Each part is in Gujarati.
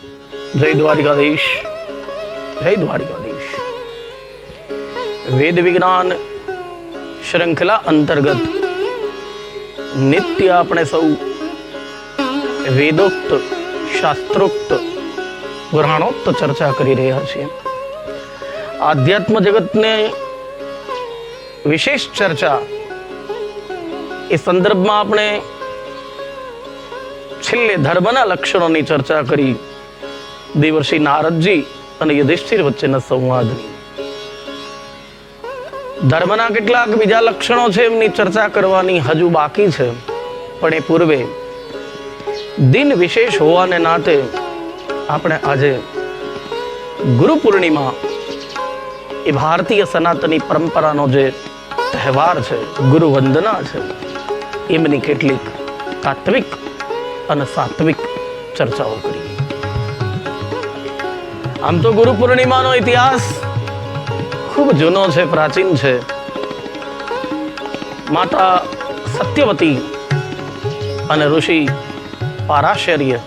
જય દ્વારિકાધીશ જય દ્વારિકાધીશ. વેદ વિજ્ઞાન શ્રૃંખલા અંતર્ગત નિત્ય આપણે સૌ વેદોક્ત, શાસ્ત્રોક્ત, પુરાણોક્ત ચર્ચા કરી રહ્યા છીએ. આધ્યાત્મ જગતને વિશેષ ચર્ચા એ સંદર્ભમાં આપણે છેલ્લે ધર્મના લક્ષણોની ચર્ચા કરી દેવર્ષિ નારદજી અને યુધિષ્ઠિર વચ્ચેના સંવાદની. ધર્મના કેટલાક બીજા લક્ષણો છે એમની ચર્ચા કરવાની હજુ બાકી છે. પણ એ પૂર્વે દિન વિશેષ હોવાને નાતે આપણે આજે ગુરુ પૂર્ણિમા એ ભારતીય સનાતની પરંપરાનો જે તહેવાર છે, ગુરુ વંદના છે, એમની કેટલીક તાત્વિક અને સાત્વિક ચર્ચાઓ કરી. આમ તો ગુરુ પૂર્ણિમાનો ઇતિહાસ ખૂબ જૂનો છે, પ્રાચીન છે. માતા સત્યવતી અને ઋષિ પારાશર્ય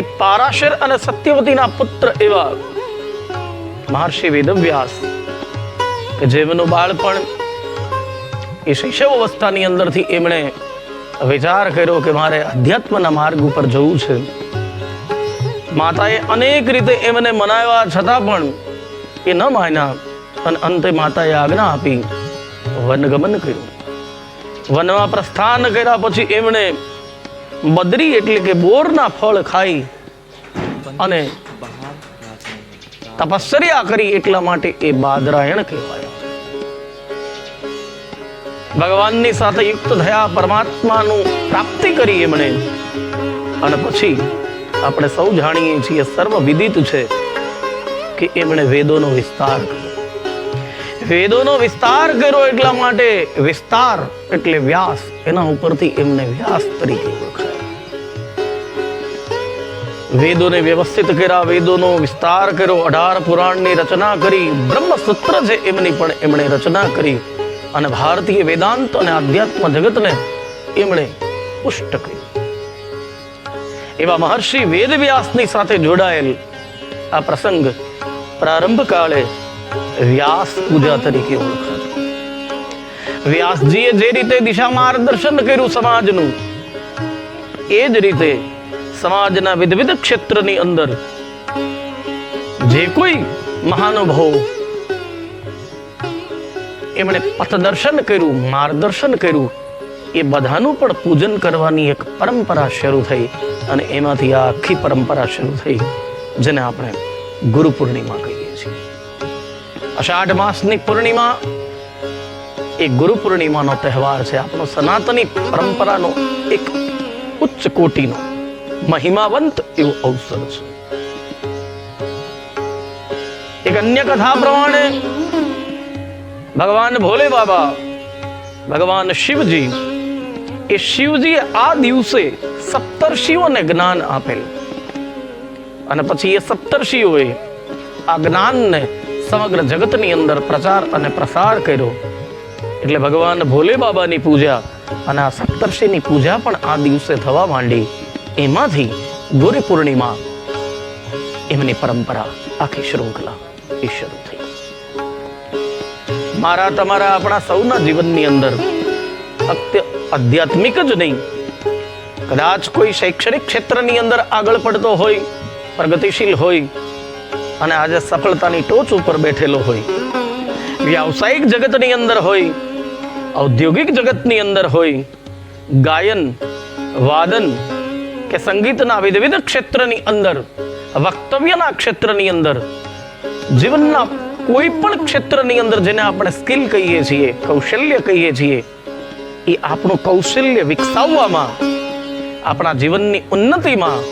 એ પારાશર અને સત્યવતીના પુત્ર એવા મહર્ષિ વેદવ્યાસ કે જેમનું બાળપણ એ શૈશવ અવસ્થાની અંદરથી એમણે વિચાર કર્યો કે મારે અધ્યાત્મના માર્ગ ઉપર જવું છે. માતાએ અનેક રીતે એમને મનાવ્યા છતાં પણ એ ન માન્યા અને અંતે માતાએ આજ્ઞા આપી, વનગમન કર્યું. વનમાં પ્રસ્થાન કર્યા પછી એમણે બદરી એટલે કે બોરના ફળ ખાઈ અને તપશ્ચર્યા કરી એટલા માટે એ બાદરાયણ કહેવાય. ભગવાનની સાથે યુક્ત થયા પરમાત્માનું પ્રાપ્તિ કરી એમણે. અને પછી આપણે સૌ જાણીએ છીએ, સર્વ વિદિત છે કે એમણે વેદોનો વિસ્તાર વેદોનો વિસ્તાર કર્યો એટલા માટે વિસ્તાર એટલે વ્યાસ, એના ઉપરથી એમને વ્યાસ તરીકે ઓળખાય. વેદોને વ્યવસ્થિત કર્યા, વેદોનો વિસ્તાર કર્યો, અઢાર પુરાણની રચના કરી, બ્રહ્મસૂત્ર છે એમની પણ એમણે રચના કરી, અને ભારતીય વેદાંત અને આધ્યાત્મ જગતને એમણે પુષ્ટ કર્યું. એવા મહર્ષિ વેદવ્યાસની સાથે જોડાયેલ આ પ્રસંગ પ્રારંભ કાળે વ્યાસ પૂજા તરીકે ઓળખાતો વ્યાસજીએ જે રીતે દિશા માર્ગદર્શન કર્યું સમાજનું, એ જ રીતે સમાજના વિવિધ ક્ષેત્રની અંદર જે કોઈ મહાનુભવ એમણે પથદર્શન કર્યું, માર્ગદર્શન કર્યું એ બધાનું પણ પૂજન કરવાની એક પરંપરા શરૂ થઈ અને એમાંથી આ આખી પરંપરા શરૂ થઈ, જેને આપણે ગુરુ પૂર્ણિમા કહીએ છીએ. અષાઢ માસની પૂર્ણિમા એ ગુરુ પૂર્ણિમાનો તહેવાર છે. આપણો સનાતની પરંપરાનો એક ઉચ્ચ કોટીનો મહિમાવંત એવો અવસર છે. એક અન્ય કથા પ્રમાણે ભગવાન ભોલે બાબા, ભગવાન શિવજી એ શિવજીએ આ દિવસે સપ્તર્ષિઓને જ્ઞાન આપેલ. અને પછી એ સપ્તર્ષિઓએ આ જ્ઞાનને સમગ્ર જગતની અંદર પ્રચાર અને પ્રસાર કર્યો. એટલે ભગવાન ભોલે બાબાની પૂજા અને આ સપ્તર્ષિની પૂજા પણ આ દિવસે થવા માંડી. એમાંથી ગુરુ પૂર્ણિમા એમની પરંપરા આખી શૃંખલા એ શરૂ થઈ. મારા તમારા આપણા સૌના જીવનની અંદર આધ્યાત્મિક જ નહીં. કદાચ કોઈ શૈક્ષણિક ક્ષેત્રની અંદર આગળ પડતો હોય, પ્રગતિશીલ હોય, અને આજે સફળતાની ટોચ ઉપર બેઠેલો હોય. વ્યાવસાયિક જગતની અંદર હોય, ઔદ્યોગિક જગતની અંદર હોય, ગાયન, વાદન કે સંગીતના વિવિધ ક્ષેત્રની અંદર, વક્તવ્યના ક્ષેત્રની અંદર, જીવનના કોઈ પણ ક્ષેત્રની અંદર જેને આપણે સ્કિલ કહીએ છીએ, કૌશલ્ય કહીએ છીએ એ આપણું કૌશલ્ય વિકસાવવામાં, આપણા જીવનની ઉન્નતિમાં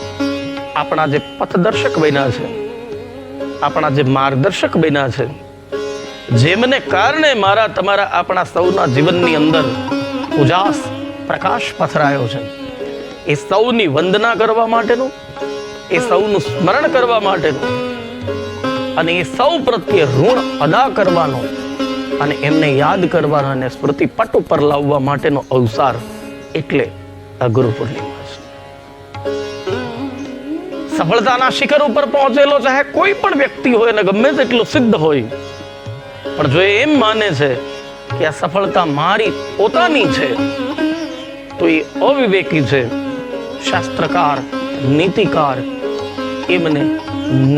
આપણા જે પથદર્શક બન્યા છે, આપણા જે માર્ગદર્શક બન્યા છે, જેમને કારણે મારા તમારા આપણા સૌના જીવનની અંદર ઉજાસ પ્રકાશ પથરાયો છે. એ સૌની વંદના કરવા માટેનું, એ સૌનું સ્મરણ કરવા માટેનું અને એ સૌ પ્રત્યે ઋણ અદા કરવાનો અને એમને યાદ કરવા અને સ્મૃતિ ઉપર લાવવા માટેનો અવસાર એટલે આ ગુરુ પૂર્ણિમા છે. સફળતાના શિખર ઉપર પહોંચેલો ચાહે કોઈ પણ વ્યક્તિ હોય ને ગમે તેટલો સિદ્ધ હોય, પણ જો એમ માને છે કે આ સફળતા મારી પોતાની છે, તો એ અવિવેકી છે. શાસ્ત્રકાર, નીતિકાર, એમને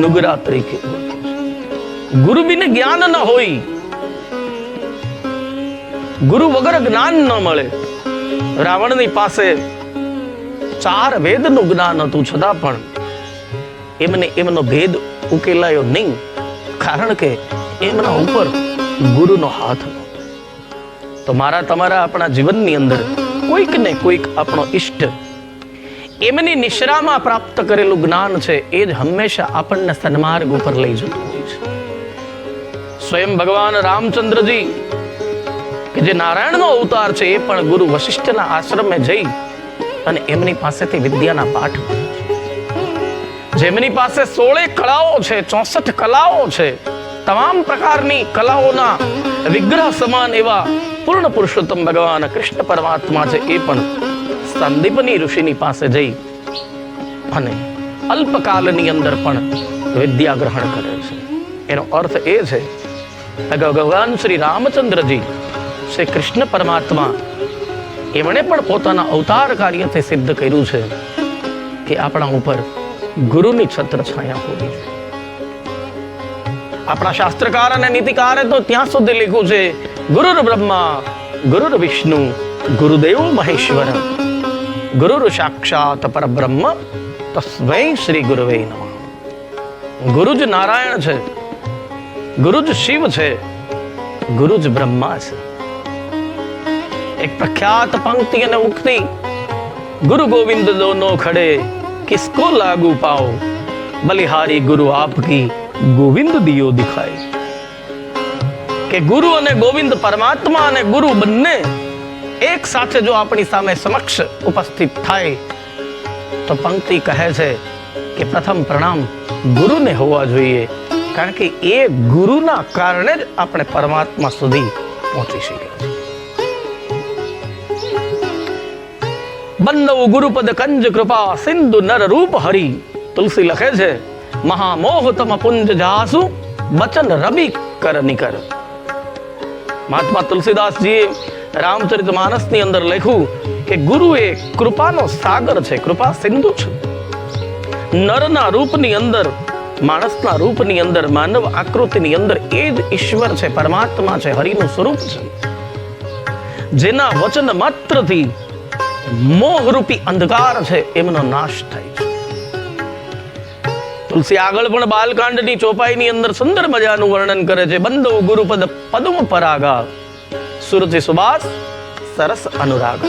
નુગરા તરીકે ઓળખે ગુરુ બીને જ્ઞાન ન હોય ગુરુ વગર જ્ઞાન ન મળે રાવણની પાસે ચાર વેદનું જ્ઞાન હતું છતાં પણ એમને એમનો ભેદ ઉકેલાયો નહીં કારણ કે એમના ઉપર ગુરુનો હાથ તો મારા તમારા આપણા જીવનની અંદર કોઈક ને કોઈક આપણો ઈષ્ટ એમની નિશ્રામાં પ્રાપ્ત કરેલું જ્ઞાન છે એ જ હંમેશા આપણને સન્માર્ગ ઉપર લઈ જતું હોય છે સ્વયં ભગવાન રામચંદ્રજી કે જે નારાયણનો અવતાર છે એ પણ ગુરુ વશિષ્ઠના આશ્રમે જઈ અને એમની પાસેથી વિદ્યાના પાઠ જેમની પાસે સોળે કળાઓ છે, ચોસઠ કલાઓ છે, તમામ પ્રકારની કલાઓના વિગ્રહ સમાન એવા પૂર્ણ પુરુષોત્તમ ભગવાન કૃષ્ણ પરમાત્મા છે એ પણ સંદીપની ઋષિની પાસે જઈ અને અલ્પકાલની અંદર પણ વિદ્યા ગ્રહણ કરે છે. એનો અર્થ એ છે ભગવાન શ્રી રામચંદ્રજી શ્રી કૃષ્ણ પરમાત્મા. એમણે પણ પોતાના અવતાર કાર્યથી સિદ્ધ કર્યું છે કે આપણા ઉપર ગુરુની છત્ર છાયા હોવી જોઈએ. આપણા શાસ્ત્રકાર અને નીતિકારે તો ત્યાં સુધી લખ્યું છે. ગુરુર બ્રહ્મા, ગુરુર વિષ્ણુ, ગુરુદેવ મહેશ્વર. ગુરુર સાક્ષાત પરબ્રહ્મ, તસ્મૈ શ્રી ગુરુવે નમઃ. ગુરુ જ નારાયણ છે ગુરુ જ શિવ છે ગુરુ જ બ્રહ્મા છે. એક પ્રખ્યાત પંક્તિ અને ઉક્તિ. ગુરુ ગોવિંદ દોનો ખડે, કિસકો લાગુ પાઓ. બલિહારી ગુરુ આપકી ગોવિંદ દિયો દિખાય. કે ગુરુ અને ગોવિંદ પરમાત્મા અને ગુરુ બંને એક સાથે જો આપણી સામે સમક્ષ ઉપસ્થિત થાય, તો પંક્તિ કહે છે કે પ્રથમ પ્રણામ ગુરુને હોવા જોઈએ. કારણ કે એ ગુરુના કારણે જ આપણે પરમાત્મા સુધી પહોંચી શક્યા છીએ. બંદવ ગુરુપદ કંજ કૃપા, સિંધુ નર રૂપ હરી. તુલસી લખે છે મહામોહ તમ પુંજ જાસુ, બચન રવિ કર નિકર. મહાત્મા તુલસીદાસજીએ રામચરિત માનસની અંદર લખ્યું કે ગુરુ એ કૃપાનો સાગર છે, કૃપા સિંધુ છે. નરના રૂપની અંદર, માણસના રૂપની અંદર, માનવ આકૃતિની અંદર એ જ ઈશ્વર છે, પરમાત્મા છે, હરિનું સ્વરૂપ છે. જેના વચન માત્રથી મોહરૂપી અંધકાર છે, એમનો નાશ થાય છે. તુલસી આગળ પણ બાલકાંડની ચોપાઈની અંદર સુંદર મજાનું વર્ણન કરે છે. બંધો ગુરુપદ પદમ પરાગા, સુરતિ સુભાષ, સરસ અનુરાગ.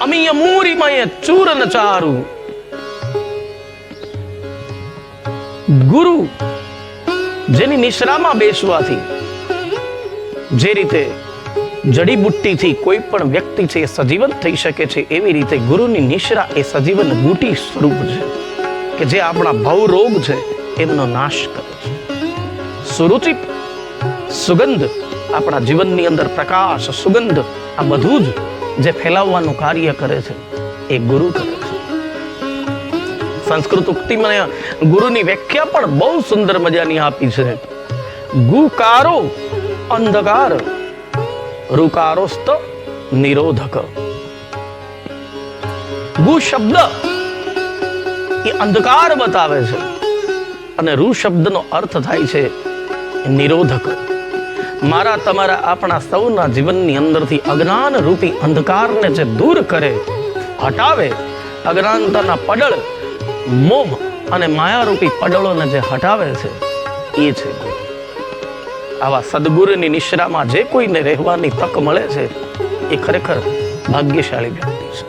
અમીય મૂરીમય ચૂરન ચારુ. ગુરુ જેની નિશ્રામાં બેસવાથી જે રીતે જડીબુટ્ટીથી કોઈ પણ વ્યક્તિ છે એ સજીવન થઈ શકે છે એવી રીતે ગુરુની નિશ્રા એ સજીવન બુટી સ્વરૂપ છે કે જે આપણા ભવ રોગ છે એમનો નાશ કરે છે. સુરુચિ, સુગંધ આપણા જીવનની અંદર પ્રકાશ, સુગંધ, આ બધું જ જે ફેલાવવાનું કાર્ય કરે છે એ ગુરુ કરે સંસ્કૃત મને ગુરુની વ્યાખ્યા પણ બહુ સુંદર મજાની આપી છે. ગુકારો અંધકાર રુકારોસ્ત નિરોધક. ગુ શબ્દ એ અંધકાર બતાવે છે. અને રૂ શબ્દનો અર્થ થાય છે નિરોધક. મારા તમારા આપણા સૌના જીવનની અંદરથી અજ્ઞાન રૂપી અંધકારને જે દૂર કરે, હટાવે, અજ્ઞાનતાના પડળ મોહ અને માયારૂપી પડળોને જે હટાવે છે, એ છે. ગુરુ. આવા સદગુરુની નિશ્રામાં જે કોઈને રહેવાની તક મળે છે, એ ખરેખર ભાગ્યશાળી વ્યક્તિ છે.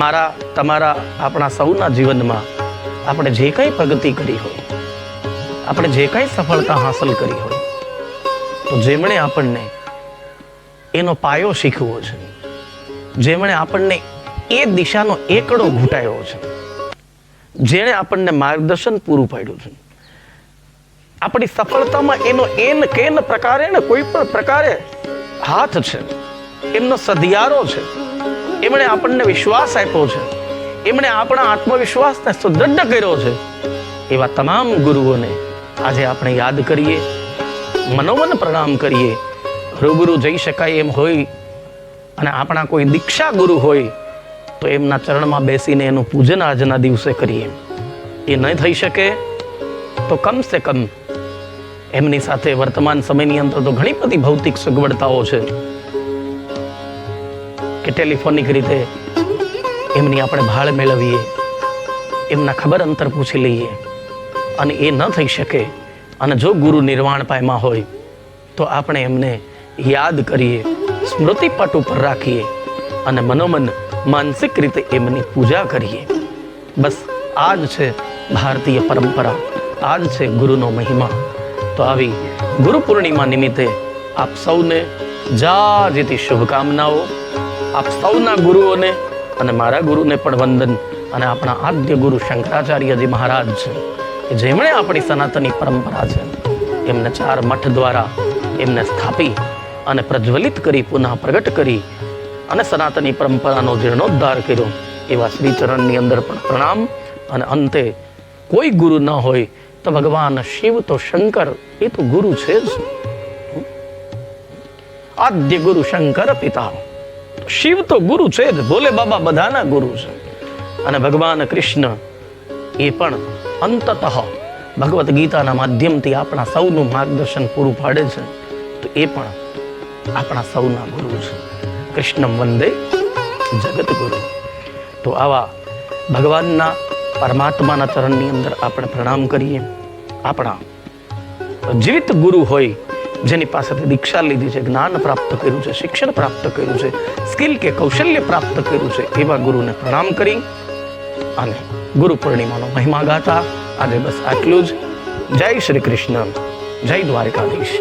મારા, તમારા, આપણા સૌના જીવનમાં આપણે જે કંઈ પ્રગતિ કરી હોય, આપણે જે કંઈ સફળતા હાંસલ કરી હોય, તો જેમણે આપણને એનો પાયો શીખવો છે, જેમણે આપણને એ દિશાનો એકડો ઘૂંટાયો છે, જેણે આપણને માર્ગદર્શન પૂરું પાડ્યું છે આપણી સફળતામાં એનો એન કેન પ્રકારે ને કોઈ પણ પ્રકારે હાથ છે. એમનો સધિયારો છે. એમણે આપણને વિશ્વાસ આપ્યો છે. એમણે આપણા આત્મવિશ્વાસને સુદૃઢ કર્યો છે. એવા તમામ ગુરુઓને આજે આપણે યાદ કરીએ. મનોમન પ્રણામ કરીએ. રૂબરૂ જઈ શકાય એમ હોય અને આપણા કોઈ દીક્ષા ગુરુ હોય તો એમના ચરણમાં બેસીને એનું પૂજન આજના દિવસે કરીએ. એ ન થઈ શકે તો કમ સે કમ એમની સાથે વર્તમાન સમયની અંદર તો ઘણી બધી ભૌતિક સગવડતાઓ છે કે ટેલિફોનિક રીતે એમની આપણે ભાળ મેળવીએ, એમના ખબર અંતર પૂછી લઈએ અને એ ન થઈ શકે. અને જો ગુરુ નિર્વાણ પાયમાં હોય તો આપણે એમને યાદ કરીએ, સ્મૃતિપટ ઉપર રાખીએ અને મનોમન માનસિક રીતે એમની પૂજા કરીએ. બસ આ જ છે ભારતીય પરંપરા, આ જ છે ગુરુનો મહિમા. તો આવી ગુરુ પૂર્ણિમા નિમિત્તે આપ સૌને જાજીતી શુભકામનાઓ. આપ સૌના ગુરુઓને અને મારા ગુરુને પણ વંદન અને આપણા આદ્ય ગુરુ શંકરાચાર્યજી મહારાજ છે જેમણે આપણી સનાતની પરંપરા છે, એમને ચાર મઠ દ્વારા એમને સ્થાપી અને પ્રજ્વલિત કરી, પુનઃ પ્રગટ કરી અને સનાતની પરંપરાનો જીર્ણોદ્ધાર કર્યો. એવા શ્રીચરણની અંદર પણ પ્રણામ અને અંતે કોઈ ગુરુ ન હોય તો ભગવાન શિવ તો શંકર, એ તો ગુરુ છે જ. આદ્ય ગુરુ શંકર પિતા. શિવ તો ગુરુ છે જ. ભોલે બાબા બધાના ગુરુ છે. અને ભગવાન કૃષ્ણ, એ પણ અંતત ભગવદ્ ગીતાના માધ્યમથી આપણા સૌનું માર્ગદર્શન પૂરું પાડે છે. તો એ પણ આપણા સૌના ગુરુ છે. કૃષ્ણમ વંદે જગત ગુરુ તો આવા ભગવાનના પરમાત્માના ચરણની અંદર આપણે પ્રણામ કરીએ. આપણા જીવિત ગુરુ હોય, જેની પાસેથી દીક્ષા લીધી છે, જ્ઞાન પ્રાપ્ત કર્યું છે, શિક્ષણ પ્રાપ્ત કર્યું છે, સ્કિલ કે કૌશલ્ય પ્રાપ્ત કર્યું છે, એવા ગુરુને પ્રણામ કરી અને ગુરુ પૂર્ણિમાનો મહિમા ગાતા. આજે બસ આટલું જ. જય શ્રી કૃષ્ણ. જય દ્વારકાધીશ.